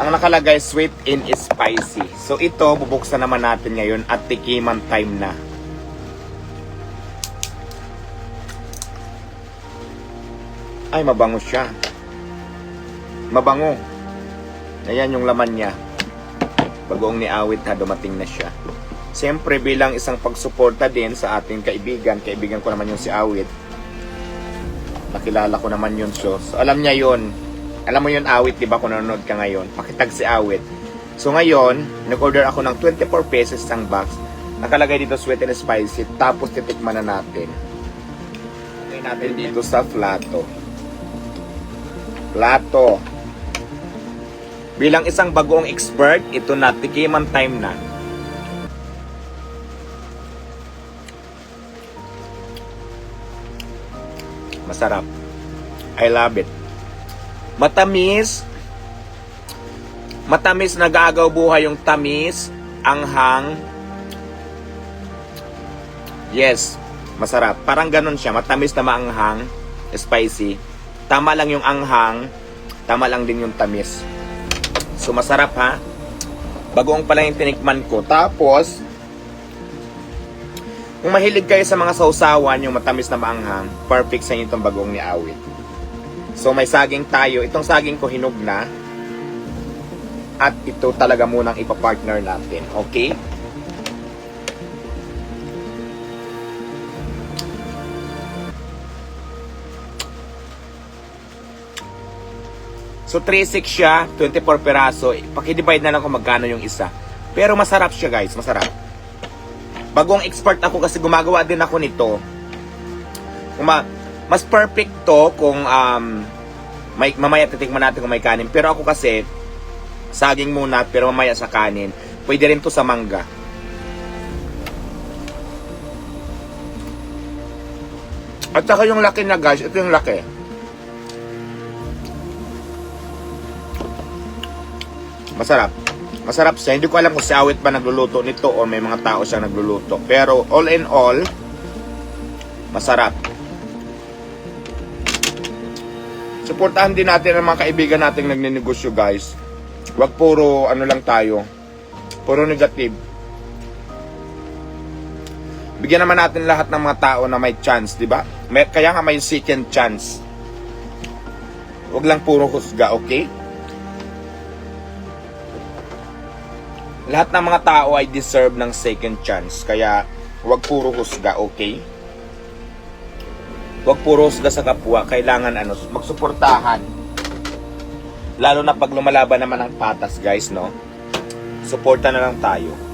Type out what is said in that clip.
Ang nakalagay, sweet and spicy. So ito, bubuksan naman natin ngayon at tikiman time na. Ay, mabango siya. Mabango. Ayan yung laman niya. Bagoong ni Awit ha, dumating na siya. Siyempre, bilang isang pagsuporta din sa ating kaibigan, kaibigan ko naman yung si Awit. Nakilala ko naman yun so, so alam niya yun. Alam mo yun, Awit, di ba kung nanonood ka ngayon? Pakitag si Awit. So ngayon, nag-order ako ng 24 pesos ang box. Nakalagay dito sweet and spicy. Tapos titikman na natin. Lagay natin dito sa plato. Plato. Bilang isang bagoong expert, ito na, tikiman time na. Masarap. I love it. Matamis. Matamis nag-aagaw buhay yung tamis, anghang. Yes, masarap. Parang ganun siya. Matamis na maanghang, spicy. Tama lang yung anghang, tama lang din yung tamis. So masarap ha. Bagoong pala yung tinikman ko. Tapos, kung mahilig kayo sa mga sausawan, yung matamis na maanghang, perfect sa inyo itong bagoong ni Awit. So may saging tayo. Itong saging ko hinog na. At ito talaga munang ipapartner natin. Okay? So 3.6 siya, 24 peraso. Pakidivide na lang kung magkano yung isa. Pero masarap siya guys, masarap. Bagong expert ako kasi gumagawa din ako nito. Uma, mas perfect to kung um, may, mamaya titikman natin kung may kanin. Pero ako kasi, saging muna pero mamaya sa kanin. Pwede rin to sa mangga. At saka yung laki na guys, ito yung laki. Masarap. Masarap siya. Hindi ko alam kung si Awit ba nagluluto nito o may mga tao siya nagluluto. Pero all in all, masarap. Suportahan din natin ang mga kaibigan nating nagninegosyo guys. Huwag puro ano lang tayo. Puro negative. Bigyan naman natin lahat ng mga tao na may chance, di ba? May, kaya nga may second chance. Huwag lang puro husga, okay? Lahat ng mga tao ay deserve ng second chance. Kaya, huwag puro husga, okay? Huwag puro husga sa kapwa. Kailangan ano, magsuportahan. Lalo na pag lumalaban naman ang patas, guys, no? Suporta na lang tayo.